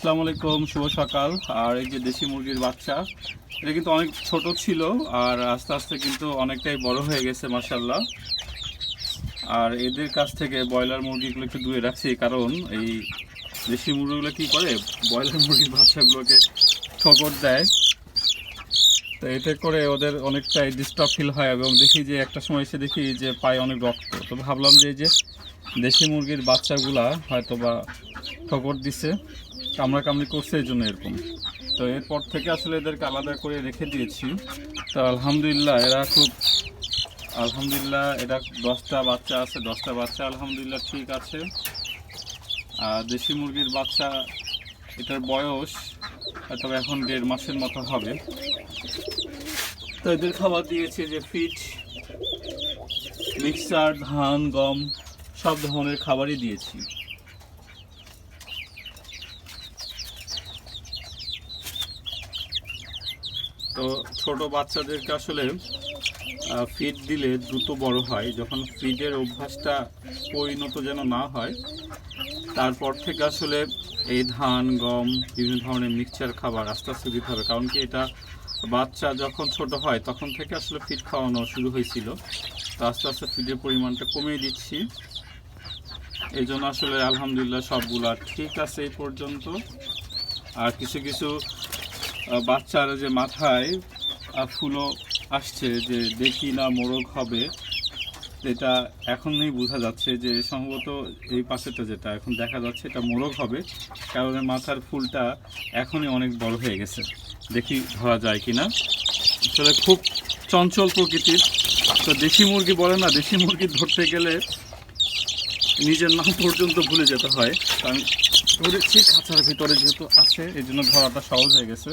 আসসালামু আলাইকুম, শুভ সকাল। আর এই যে দেশি মুরগির বাচ্চা, এটা কিন্তু অনেক ছোট ছিল আর আস্তে আস্তে কিন্তু অনেকটাই বড় হয়ে গেছে মাসাল্লাহ আর এদের কাছ থেকে ব্রয়লার মুরগিগুলো একটু দূরে রাখছি, কারণ এই দেশি মুরগিগুলো কি করে? ব্রয়লার মুরগির বাচ্চাগুলোকে ঠকর দেয়। তো এতে করে ওদের অনেকটাই ডিস্টার্ব ফিল হয় এবং দেখি যে একটা সময় এসে দেখি যে পায়ে অনেক রক্ত। তো ভাবলাম যে এই যে দেশি মুরগির বাচ্চাগুলা হয়তো বা ঠকর দিছে। কামড়া কামড়ি করছে এই জন্য এরকম। তো এরপর থেকে আসলে এদেরকে আলাদা করে রেখে দিয়েছি। তো আলহামদুলিল্লাহ এরা খুব, আলহামদুলিল্লাহ এরা দশটা বাচ্চা আছে, দশটা বাচ্চা আলহামদুলিল্লাহ ঠিক আছে। আর দেশি মুরগির বাচ্চা, এটার বয়স হয়তো এখন দেড় মাসের মতো হবে। তো এদের খাবার দিয়েছে যে ফিট মিক্সার, ধান, গম, সব ধরনের খাবারই দিয়েছি। তো ছোট বাচ্চাদেরকে আসলে ফিড দিলে দ্রুত বড় হয়। যখন ফিডের অভ্যাসটা পরিণত যেন না হয়, তারপর থেকে আসলে এই ধান, গম, বিভিন্ন ধরনের মিক্সচার খাবার আস্তে আস্তে দিতে হবে। কারণ কি এটা বাচ্চা যখন ছোট হয়, তখন থেকে আসলে ফিড খাওয়ানো শুরু হয়েছিল। তো আস্তে আস্তে ফিডের পরিমাণটা কমিয়ে দিচ্ছি। এই জন্য আসলে আলহামদুলিল্লাহ সবগুলা ঠিক আছে এই পর্যন্ত। আর কিছু কিছু বাচ্চার যে মাথায় ফুলও আসছে যে দেখি না মোরগ হবে। এটা এখনই বোঝা যাচ্ছে যে সম্ভবত এই পাশেটা যেটা, এখন দেখা যাচ্ছে এটা মোরগ হবে, কারণ মাথার ফুলটা এখনই অনেক বড় হয়ে গেছে। দেখি ধরা যায় কি না আসলে খুব চঞ্চল প্রকৃতির। তো দেশি মুরগি বলে না, দেশি মুরগি ধরতে গেলে নিজের নাম পর্যন্ত ভুলে যেতে হয়। কারণ ধরেছি খাঁচার ভিতরে যেহেতু আছে, এই জন্য ধরাটা সহজ হয়ে গেছে।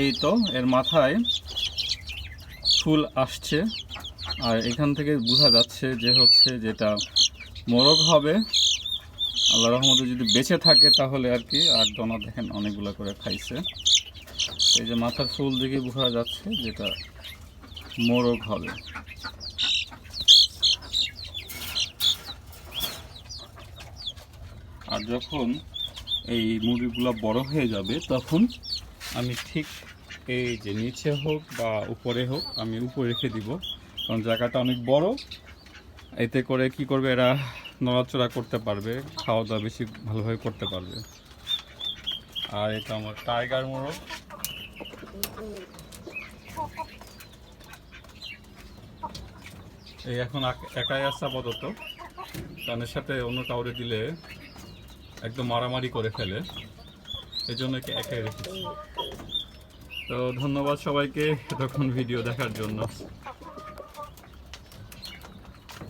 এই তো, এর মাথায় ফুল আসছে। আর এখান থেকে বোঝা যাচ্ছে যে হচ্ছে যেটা মোরগ হবে, আল্লাহ রহমতে যদি বেঁচে থাকে তাহলে আর কি, আর দনা দেখেন অনেকগুলো করে খাইছে। এই যে মাথার ফুল দিকে বোঝা যাচ্ছে যেটা মোরগ হবে। আর যখন এই মুরগিগুলো বড় হয়ে যাবে, তখন আমি ঠিক এই যে নিচে হোক বা উপরে হোক, আমি উপরে রেখে দিব। কারণ জায়গাটা অনেক বড়। এতে করে কি করবে, এরা নড়াচড়া করতে পারবে খাওয়া দাওয়া বেশি ভালোভাবে করতে পারবে। আর এটা আমার টাইগার মোরগ। এই এখন একাই আছে আপাতত। কানের সাথে অন্য কাউরে দিলে একদম মারামারি করে ফেলে। এই জন্য একে একাই রেখেছি। তো ধন্যবাদ সবাইকে এতক্ষণ ভিডিও দেখার জন্য।